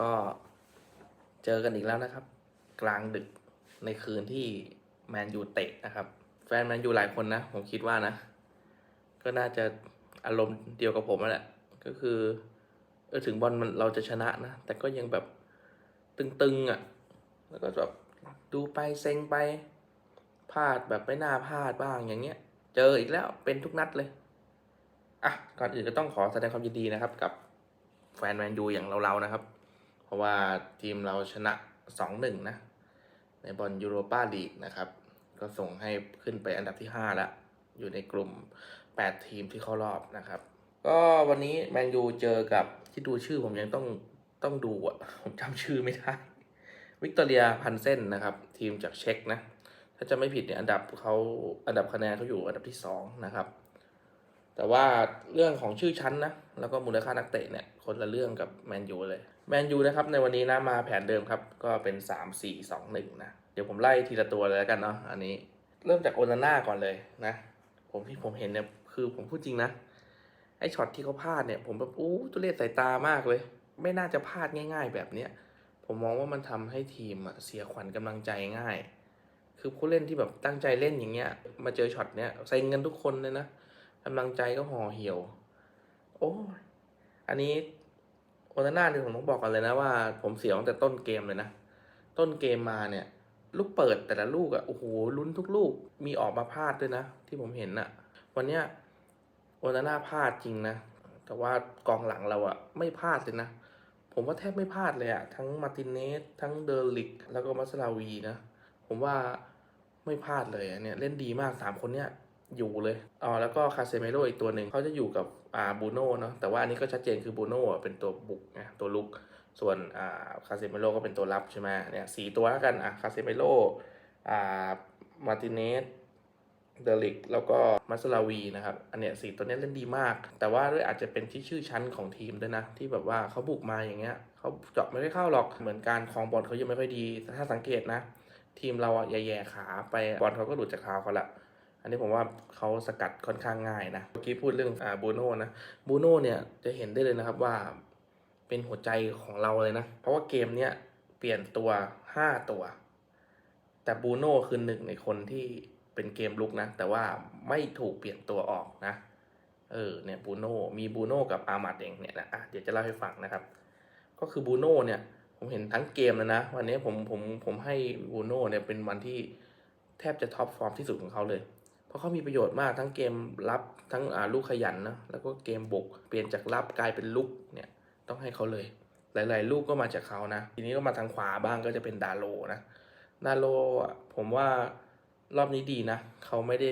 ก็เจอกันอีกแล้วนะครับ กลางดึกในคืนที่แมนยูเตะนะครับ แฟนแมนยูหลายคนนะ ผมคิดว่านะ ก็น่าจะอารมณ์เดียวกับผมนั่นแหละ ก็คือเออถึงบอลมันเราจะชนะนะ แต่ก็ยังแบบตึงๆอะ แล้วก็แบบดูไปเซ็งไปพลาดแบบไม่น่าพลาดบ้างอย่างเงี้ย เจออีกแล้วเป็นทุกนัดเลย อะ ก่อนอื่นก็ต้องขอแสดงความยินดีนะครับ กับแฟนแมนยูอย่างเราๆนะครับ เพราะว่าทีมเราชนะ 2-1 นะ ในบอลยูโรปาลีกนะครับ ก็ส่งให้ขึ้นไปอันดับที่ 5 แล้ว อยู่ในกลุ่ม 8 ทีมที่เข้ารอบนะครับ ก็วันนี้แมนยูเจอกับที่ดูชื่อผมยังต้องต้องดูอะ ผมจำชื่อไม่ได้ วิกตอเรียพันเซนนะครับ ทีมจากเช็กนะ ถ้าจะไม่ผิดเนี่ยอันดับเขาอันดับคะแนนเขาอยู่อันดับที่2นะครับแต่ว่าเรื่องของชื่อชั้นนะ แล้วก็มูลค่านักเตะเนี่ย คนละเรื่องกับแมนยูเลย แมนยูนะครับในวันนี้นะมาแผนเดิมครับ ก็เป็น 3 4 2 1 นะ เดี๋ยวผมไล่ทีละตัวเลยแล้วกันเนาะอันนี้เริ่มจากโอนาน่าก่อนเลยนะ ผมที่ผมเห็นเนี่ยคือผมพูดจริงนะ ไอ้ช็อตที่เขาพลาดเนี่ย ผมแบบอู้ตุเลศสายตามากเลย ไม่น่าจะพลาดง่าย ๆ แบบเนี้ยผมมองว่ามันทำให้ทีมอะเสียขวัญกำลังใจง่าย คือผู้เล่นที่แบบตั้งใจเล่นอย่างเงี้ย มาเจอช็อตเนี้ยเซ็งกันทุกคนเลยนะกำลังใจก็ห่อเหี่ยว โอ้อันนี้ โอนาน่าเนี่ยผมต้องบอกกันเลยนะว่า ผมเสียตั้งแต่ต้นเกมเลยนะ ต้นเกมมาเนี่ย ลูกเปิดแต่ละลูกอะโอ้โหลุ้นทุกลูกมีออกมาพลาดด้วยนะ ที่ผมเห็นอะวันเนี้ยโอนาน่าพลาดจริงนะ แต่ว่ากองหลังเราอะไม่พลาดเลยนะ ผมว่าแทบไม่พลาดเลยอะทั้งมาตินเนสทั้งเดอร์ลิก แล้วก็มัสลาวีนะ ผมว่าไม่พลาดเลยอะเนี่ยเล่นดีมากสามคนเนี้ย อยู่เลยอ๋อแล้วก็คาเซเมโรอีกตัวหนึ่งเขาจะอยู่กับอ่าบูโน่เนาะแต่ว่าอันนี้ก็ชัดเจนคือบูโน่เป็นตัวบุกนะตัวลุก ส่วนอ่าคาเซเมโรก็เป็นตัวรับใช่ไหมเนี่ยสี่ตัวแล้วกันอะคาเซเมโรอ่ามาร์ติเนสเดลิกแล้วก็มัสลาวีนะครับ อันเนี้ยสี่ตัวเนี้ยเล่นดีมาก แต่ว่าด้วยอาจจะเป็นที่ชื่อชั้นของทีมด้วยนะ ที่แบบว่าเขาบุกมาอย่างเงี้ยเขาเจาะไม่ได้เข้าหรอกเหมือนการคลองบอลเขายังไม่ค่อยดี ถ้าสังเกตนะ ทีมเราอะแย่ๆขาไปบอลเขาก็หลุดจากเท้าเขาละ อันนี้ผมว่าเขาสกัดค่อนข้างง่ายนะ เมื่อกี้พูดเรื่องอ่าบูโน่นะบูโน่เนี่ยจะเห็นได้เลยนะครับว่าเป็นหัวใจของเราเลยนะ เพราะว่าเกมเนี้ยเปลี่ยนตัวห้าตัว แต่บูโน่คือหนึ่งในคนที่เป็นเกมลุกนะ แต่ว่าไม่ถูกเปลี่ยนตัวออกนะ เออเนี่ยบูโน่มีบูโน่กับอามัดเองเนี่ยนะอะเดี๋ยวจะเล่าให้ฟังนะครับ ก็คือบูโน่เนี่ยผมเห็นทั้งเกมแล้วนะ วันนี้ผมผมผมให้บูโน่เนี่ยเป็นวันที่แทบจะท็อปฟอร์มที่สุดของเขาเลย เพราะเขามีประโยชน์มากทั้งเกมรับทั้งอ่าลูกขยันนะแล้วก็เกมบุกเปลี่ยนจากรับกลายเป็นลุกเนี่ยต้องให้เขาเลย หลาย ๆ ลูกก็มาจากเขานะ ทีนี้ก็มาทางขวาบ้างก็จะเป็นดาโลนะดาโลอะผมว่ารอบนี้ดีนะเขาไม่ได้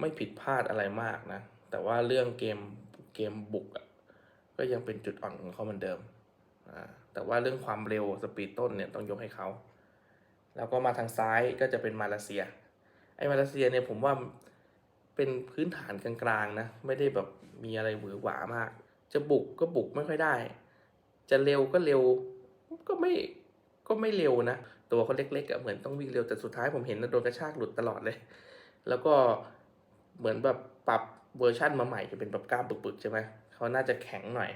ไม่ผิดพลาดอะไรมากนะ แต่ว่าเรื่องเกมเกมบุกก็ยังเป็นจุดอ่อนของเขาเหมือนเดิมอ่าแต่ว่าเรื่องความเร็วสปีดต้นเนี่ยต้องยกให้เขา แล้วก็มาทางซ้ายก็จะเป็นมาเลเซีย ไอ้มาเลเซียเนี่ยผมว่าเป็นพื้นฐานกลางๆนะ ไม่ได้แบบมีอะไรหวือหวามาก จะบุกก็บุกไม่ค่อยได้ จะเร็วก็เร็ว ก็ไม่ก็ไม่เร็วนะ ตัวเขาเล็กๆอะเหมือนต้องวิ่งเร็วแต่สุดท้ายผมเห็นนะโดนกระชากหลุดตลอดเลย แล้วก็เหมือนแบบปรับเวอร์ชั่นมาใหม่จะเป็นแบบกล้ามปึกๆใช่ไหมเขาน่าจะแข็งหน่อย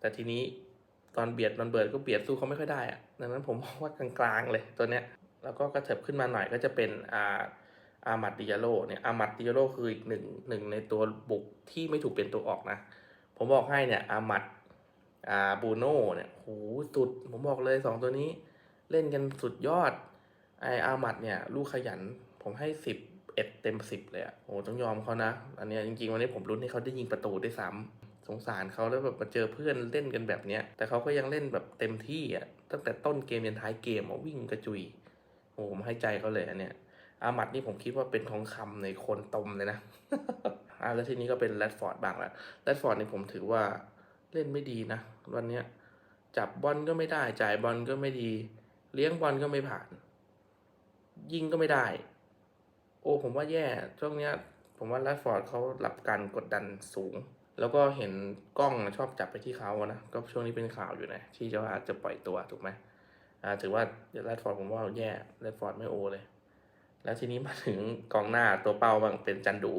แต่ทีนี้ตอนเบียดมันเบิดก็เบียดสู้เขาไม่ค่อยได้อะดังนั้นผมมองว่ากลางๆเลยตัวเนี้ย แล้วก็กระเถิบขึ้นมาหน่อยก็จะเป็นอ่า อามัดดิยาโลเนี่ยอามัดดิยาโลคืออีกหนึ่งหนึ่งในตัวบุกที่ไม่ถูกเปลี่ยนตัวออกนะ ผมบอกให้เนี่ยอามัดอ่าบูโน่เนี่ยโหสุดผมบอกเลยสองตัวนี้ เล่นกันสุดยอดไออามัดเนี่ย ลูกขยันผมให้สิบเอ็ดเต็มสิบเลยอะโอ้ต้องยอมเขานะ อันนี้จริงๆ วันนี้ผมรุ้นให้เขาได้ยิงประตูได้ซ้ำสงสารเขาแล้วแบบมาเจอเพื่อนเล่นกันแบบเนี้ย แต่เขาก็ยังเล่นแบบเต็มที่อะตั้งแต่ต้นเกมยันท้ายเกมอะวิ่งกระจุย โอ้ผมให้ใจเขาเลยอันเนี้ย อามัดนี่ผมคิดว่าเป็นทองคำในคนตมเลยนะอ่าแล้วทีนี้ก็เป็นแรดฟอร์ดบ้างแล้วแรดฟอร์ดนี่ผมถือว่าเล่นไม่ดีนะ วันเนี้ยจับบอลก็ไม่ได้ จ่ายบอลก็ไม่ดี เลี้ยงบอลก็ไม่ผ่าน ยิงก็ไม่ได้ โอ้ผมว่าแย่ช่วงเนี้ย ผมว่าแรดฟอร์ดเขารับการกดดันสูง แล้วก็เห็นกล้องชอบจับไปที่เขานะก็ช่วงนี้เป็นข่าวอยู่นะที่จะว่าจะปล่อยตัวถูกไหมอ่าถือว่าแรดฟอร์ดผมว่าแย่แรดฟอร์ดไม่โอเลย แล้วทีนี้มาถึงกองหน้าตัวเป้าบางเป็นจันดู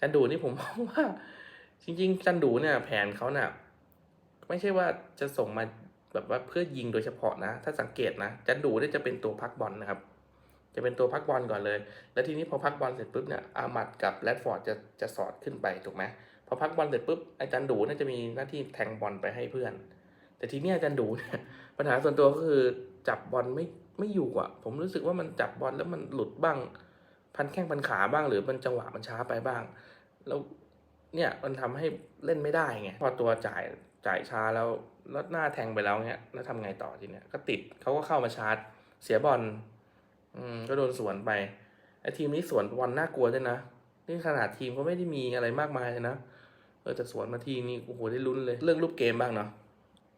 จันดูนี่ผมมองว่า จริง ๆ จันดูเนี่ยแผนเขาเนี่ยไม่ใช่ว่าจะส่งมาแบบว่าเพื่อยิงโดยเฉพาะนะ ถ้าสังเกตนะจะดูได้จะเป็นตัวพักบอลนะครับ จะเป็นตัวพักบอลก่อนเลย แล้วทีนี้พอพักบอลเสร็จปุ๊บเนี่ยอามัดกับแรดฟอร์ดจะจะสอดขึ้นไปถูกไหมพอพักบอลเสร็จปุ๊บอาจารย์ดูน่าจะมีหน้าที่แทงบอลไปให้เพื่อน แต่ทีนี้อาจารย์ดูเนี่ยปัญหาส่วนตัวก็คือจับบอลไม่ไม่อยู่อะ ผมรู้สึกว่ามันจับบอลแล้วมันหลุดบ้าง พันแข้งพันขาบ้าง หรือมันจังหวะมันช้าไปบ้าง แล้วเนี่ยมันทำให้เล่นไม่ได้ไงพอตัวจ่ายจ่ายช้าแล้วแล้วหน้าแทงไปแล้วเนี่ยแล้วทำไงต่อทีเนี้ยก็ติดเขาก็เข้ามาชาร์จ เสียบอลอืมก็โดนสวนไปไอ้ทีมนี้สวนบอลน่ากลัวด้วยนะนี่ขนาดทีมเขาไม่ได้มีอะไรมากมายเลยนะเออแต่สวนมาทีนี่โอ้โหได้ลุ้นเลยเรื่องรูปเกมบ้างเนาะ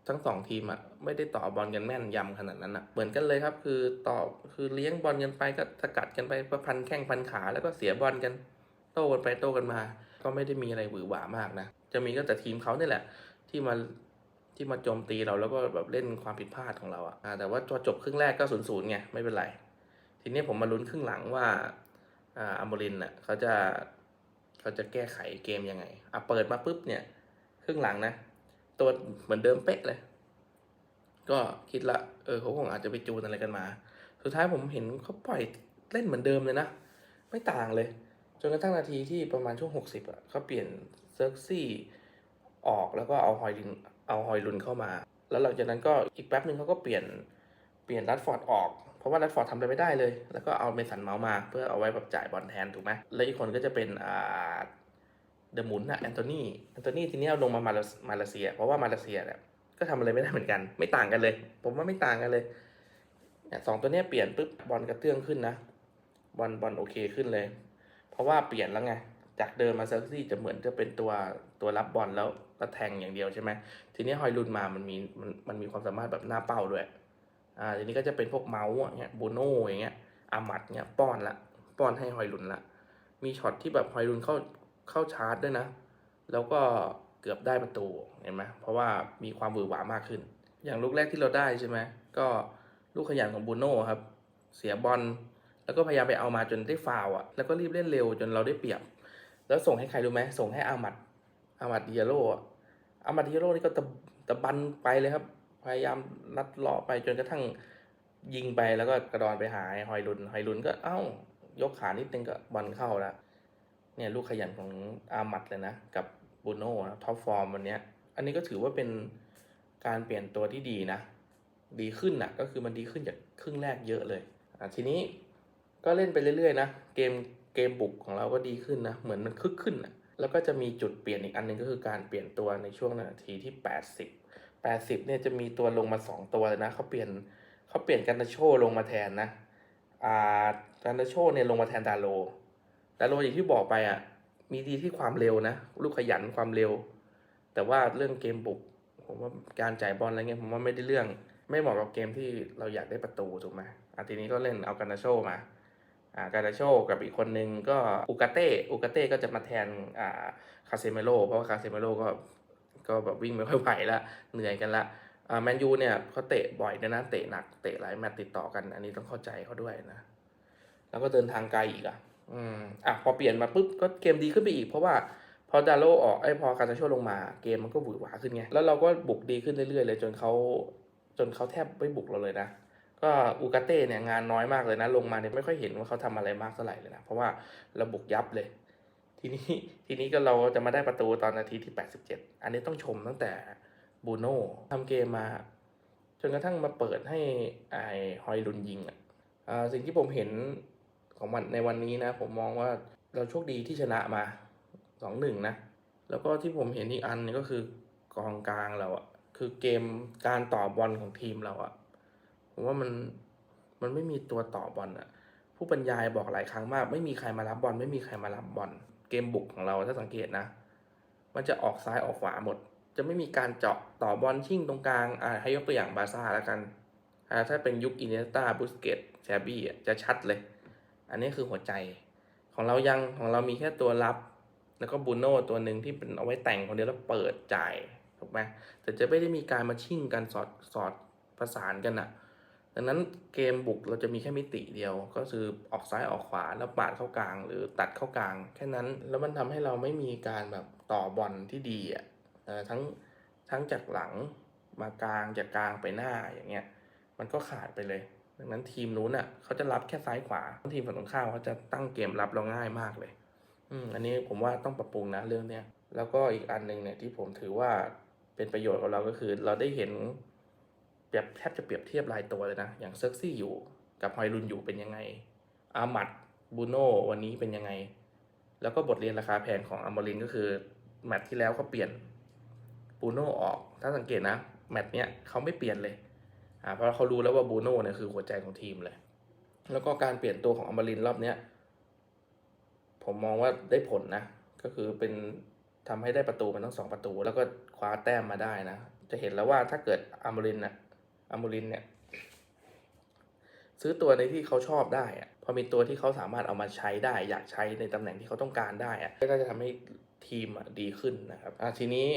ทั้งสองทีมอะไม่ได้ต่อบอลกันแม่นยำขนาดนั้นอะเหมือนกันเลยครับคือต่อคือเลี้ยงบอลกันไปก็สกัดกันไปประพันแข้งพันขาแล้วก็เสียบอลกัน โต้กันไปโต้กันมา ก็ไม่ได้มีอะไรหวือหวามากนะจะมีก็แต่ทีมเขาเนี่ยแหละ ที่มาที่มาโจมตีเราแล้วก็แบบเล่นความผิดพลาดของเราอะอะแต่ว่าพอจบครึ่งแรกก็ศูนย์ศูนย์ไงไม่เป็นไร ทีนี้ผมมาลุ้นครึ่งหลังว่าอ่าอัมรินอะเขาจะเขาจะแก้ไขเกมยังไงอะเปิดมาปุ๊บเนี่ยครึ่งหลังนะ ตัวเหมือนเดิมเป๊ะเลย ก็คิดละเออเขาคงอาจจะไปจูนอะไรกันมา สุดท้ายผมเห็นเขาปล่อยเล่นเหมือนเดิมเลยนะ ไม่ต่างเลย จนกระทั่งนาทีที่ประมาณช่วงหกสิบอะเขาเปลี่ยนเซิร์กซี่ออกแล้วก็เอาฮอยลุนเอาฮอยลุนเข้ามา แล้วหลังจากนั้นก็อีกแป๊บหนึ่งเขาก็เปลี่ยนเปลี่ยนรัดฟอร์ดออก เพราะว่ารัดฟอร์ดทำอะไรไม่ได้เลย แล้วก็เอาเมสันเมาส์มา เพื่อเอาไว้แบบจ่ายบอลแทนถูกไหมแล้วอีกคนก็จะเป็นอ่า เดอะหมุนอะแอนโทนีแอนโทนีทีนี้เอาลงมามาเลมาเลเซีย เพราะว่ามาเลเซียเนี่ยก็ทำอะไรไม่ได้เหมือนกัน ไม่ต่างกันเลย ผมว่าไม่ต่างกันเลยสองตัวเนี้ยเปลี่ยนปุ๊บบอลกระเตื้องขึ้นนะบอลบอลโอเคขึ้นเลย เพราะว่าเปลี่ยนแล้วไงจากเดิมมาเซอร์ซี่จะเหมือนจะเป็นตัวตัวรับบอลแล้วก็แทงอย่างเดียวใช่ไหมทีนี้ฮอยลุนมามันมีมันมันมีความสามารถแบบหน้าเป้าด้วยอ่าทีนี้ก็จะเป็นพวกเมาส์อย่างเงี้ยบูโน่อย่างเงี้ยอามัดเงี้ยป้อนละป้อนให้ฮอยลุนละมีช็อตที่แบบฮอยลุนเข้า เข้าชาร์จด้วยนะ แล้วก็เกือบได้ประตูเห็นไหมเพราะว่ามีความหวือหวามากขึ้น อย่างลูกแรกที่เราได้ใช่ไหมก็ลูกขยันของบูโน่ครับ เสียบอลแล้วก็พยายามไปเอามาจนได้ฟาวล์อะ แล้วก็รีบเล่นเร็วจนเราได้เปรียบ แล้วส่งให้ใครรู้ไหมส่งให้อามัดอามัดเดิอาโร่อะอามัดเดิอาโร่นี่ก็ตะตะบันไปเลยครับ พยายามนัดเลาะไปจนกระทั่งยิงไปแล้วก็กระดอนไปหาไอ้ฮอยลุนฮอยลุนก็เอ้ายกขานิดนึงก็บอลเข้าแล้ว เนี่ยลูกขยันของอามัดเลยนะ กับบูโน่นะท็อปฟอร์มวันนี้อันนี้ก็ถือว่าเป็นการเปลี่ยนตัวที่ดีนะ ดีขึ้นนะก็คือมันดีขึ้นจากครึ่งแรกเยอะเลยอะทีนี้ก็เล่นไปเรื่อยๆนะ เกมเกมบุกของเราก็ดีขึ้นนะ เหมือนมันคึกขึ้นนะแล้วก็จะมีจุดเปลี่ยนอีกอันหนึงก็คือการเปลี่ยนตัวในช่วงนาทีที่ 80 80เนี่ยจะมีตัวลงมา 2 ตัวเลยนะเขาเปลี่ยนเขาเปลี่ยนกันนาโชลงมาแทนนะอ่ากันนาโชเนี่ยลงมาแทนดาโล แต่โรอย่างที่บอกไปอะ มีดีที่ความเร็วนะ ลูกขยันความเร็ว แต่ว่าเรื่องเกมบุก ผมว่าการจ่ายบอลอะไรเงี้ยผมว่าไม่ได้เรื่อง ไม่เหมาะกับเกมที่เราอยากได้ประตูถูกไหมอะทีนี้ก็เล่นเอาการนาโชมาอ่าการนาโชกับอีกคนนึงก็อุกาเต้อุกาเต้ก็จะมาแทนอ่าคาเซเมโลเพราะว่าคาเซเมโลก็ก็แบบวิ่งไม่ค่อยไหวละเหนื่อยกันละอ่าแมนยูเนี่ยเขาเตะบ่อยด้วยนะเตะหนักเตะหลายแมตติดต่อกัน อันนี้ต้องเข้าใจเขาด้วยนะ แล้วก็เดินทางไกลอีกอะ อืมอะพอเปลี่ยนมาปุ๊บก็เกมดีขึ้นไปอีก เพราะว่าพอดาโลออกไอ้พอคาซาโชลงมาเกมมันก็หวือหวาขึ้นไง แล้วเราก็บุกดีขึ้นเรื่อยๆเลย จนเขาจนเขาแทบไม่บุกเราเลยนะ ก็อูกาเต้เนี่ยงานน้อยมากเลยนะ ลงมาเนี่ยไม่ค่อยเห็นว่าเขาทำอะไรมากเท่าไหร่เลยนะ เพราะว่าเราบุกยับเลย ทีนี้ทีนี้ก็เราจะมาได้ประตูตอนนาทีที่ 87 อันนี้ต้องชมตั้งแต่บูโน่ทำเกมมาจนกระทั่งมาเปิดให้ไอ้ฮอยลุนยิงอะสิ่งที่ผมเห็น ของมันในวันนี้นะ ผมมองว่าเราโชคดีที่ชนะมาสองหนึ่งนะ แล้วก็ที่ผมเห็นอีกอันนึงก็คือกองกลางเราอะคือเกมการต่อบอลของทีมเราอะผมว่ามันมันไม่มีตัวต่อบอลอะผู้บรรยายบอกหลายครั้งมาก ไม่มีใครมารับบอลไม่มีใครมารับบอลเกมบุกของเราถ้าสังเกตนะ มันจะออกซ้ายออกขวาหมด จะไม่มีการเจาะต่อบอลชิ่งตรงกลางอ่าให้ยกตัวอย่างบาร์ซ่าแล้วกันอ่าถ้าเป็นยุคอินเนสตาบุสเกตแชบี้อะจะชัดเลย อันนี้คือหัวใจ ของเรายังของเรามีแค่ตัวรับ แล้วก็บูโน่ตัวหนึ่งที่เป็นเอาไว้แต่งคนเดียวแล้วเปิดจ่ายถูกไหมแต่จะไม่ได้มีการมาชิ่งกันสอดสอดประสานกันอะดังนั้นเกมบุกเราจะมีแค่มิติเดียว ก็คือออกซ้ายออกขวาแล้วปาดเข้ากลาง หรือตัดเข้ากลาง แค่นั้นแล้วมันทำให้เราไม่มีการแบบต่อบอลที่ดีอะเอ่อทั้งทั้งจากหลังมากลางจากกลางไปหน้าอย่างเงี้ยมันก็ขาดไปเลย ดังนั้นทีมนู้นอะเขาจะรับแค่ซ้ายขวา ทีมฝั่งตรงข้ามเขาจะตั้งเกมรับเราง่ายมากเลย อืมอันนี้ผมว่าต้องปรับปรุงนะเรื่องเนี้ยแล้วก็อีกอันหนึ่งเนี่ยที่ผมถือว่าเป็นประโยชน์กับเราก็คือ เราได้เห็นแบบแทบจะเปรียบเทียบรายตัวเลยนะ อย่างเซิร์กซี่อยู่กับฮอยลุนอยู่เป็นยังไง อามัดบูโน่วันนี้เป็นยังไง แล้วก็บทเรียนราคาแพงของอมรินก็คือแมตช์ที่แล้วเขาเปลี่ยนบูโน่ออก ถ้าสังเกตนะ แมตช์เนี้ยเขาไม่เปลี่ยนเลย อ่าเพราะเขารู้แล้วว่าบูโน่เนี่ยคือหัวใจของทีมเลย แล้วก็การเปลี่ยนตัวของอมรินรอบเนี้ยผมมองว่าได้ผลนะ ก็คือเป็นทำให้ได้ประตูมันทั้งสองประตู แล้วก็คว้าแต้มมาได้นะ จะเห็นแล้วว่าถ้าเกิดอมรินทร์น่ะอมรินเนี่ยซื้อตัวในที่เขาชอบได้อะพอมีตัวที่เขาสามารถเอามาใช้ได้ อยากใช้ในตำแหน่งที่เขาต้องการได้อะก็จะทำให้ทีมดีขึ้นนะครับอะทีนี้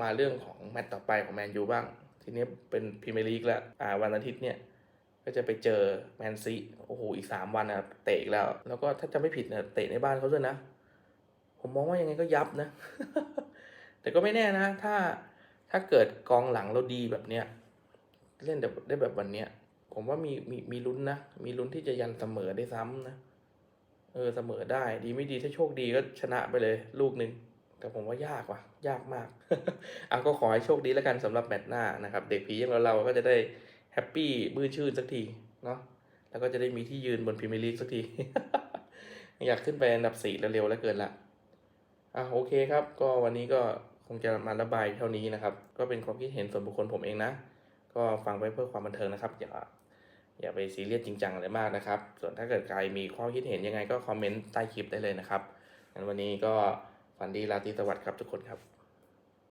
มาเรื่องของแมตต์ต่อไปของแมนยูบ้าง ทีนี้เป็นพรีเมียร์ลีกแล้วอ่าวันอาทิตย์เนี่ยก็จะไปเจอแมนซีโอ้โหอีกสามวันนะเตะอีกแล้ว แล้วก็ถ้าจะไม่ผิดเนี่ยเตะในบ้านเขาด้วยนะ ผมมองว่ายังไงก็ยับนะ แต่ก็ไม่แน่นะ ถ้าถ้าเกิดกองหลังเราดีแบบเนี้ยเล่นแบบได้แบบวันเนี้ยผมว่ามีมีมีลุ้นนะ มีลุ้นที่จะยันเสมอได้ซ้ำนะ เออเสมอได้ ดีไม่ดีถ้าโชคดีก็ชนะไปเลย ลูกหนึ่ง แต่ผมว่ายากว่ะ ยากมากอะก็ขอให้โชคดีแล้วกันสำหรับแมตช์หน้านะครับ เด็กผีอย่างเราเราก็จะได้แฮปปี้บื้นชื่นสักทีเนาะแล้วก็จะได้มีที่ยืนบนพรีเมียร์ลีกสักที อยากขึ้นไปอันดับสี่เร็วๆแล้วเกินละอะโอเคครับ ก็วันนี้ก็คงจะมาระบายเท่านี้นะครับ ก็เป็นความคิดเห็นส่วนบุคคลผมเองนะ ก็ฟังไว้เพื่อความบันเทิงนะครับ อย่าอย่าไปซีเรียสจริงจังอะไรมากนะครับ ส่วนถ้าเกิดใครมีความคิดเห็นยังไงก็คอมเมนต์ใต้คลิปได้เลยนะครับงั้นวันนี้ก็ ฝันดีราตรีสวัสดิ์ครับทุกคนครับ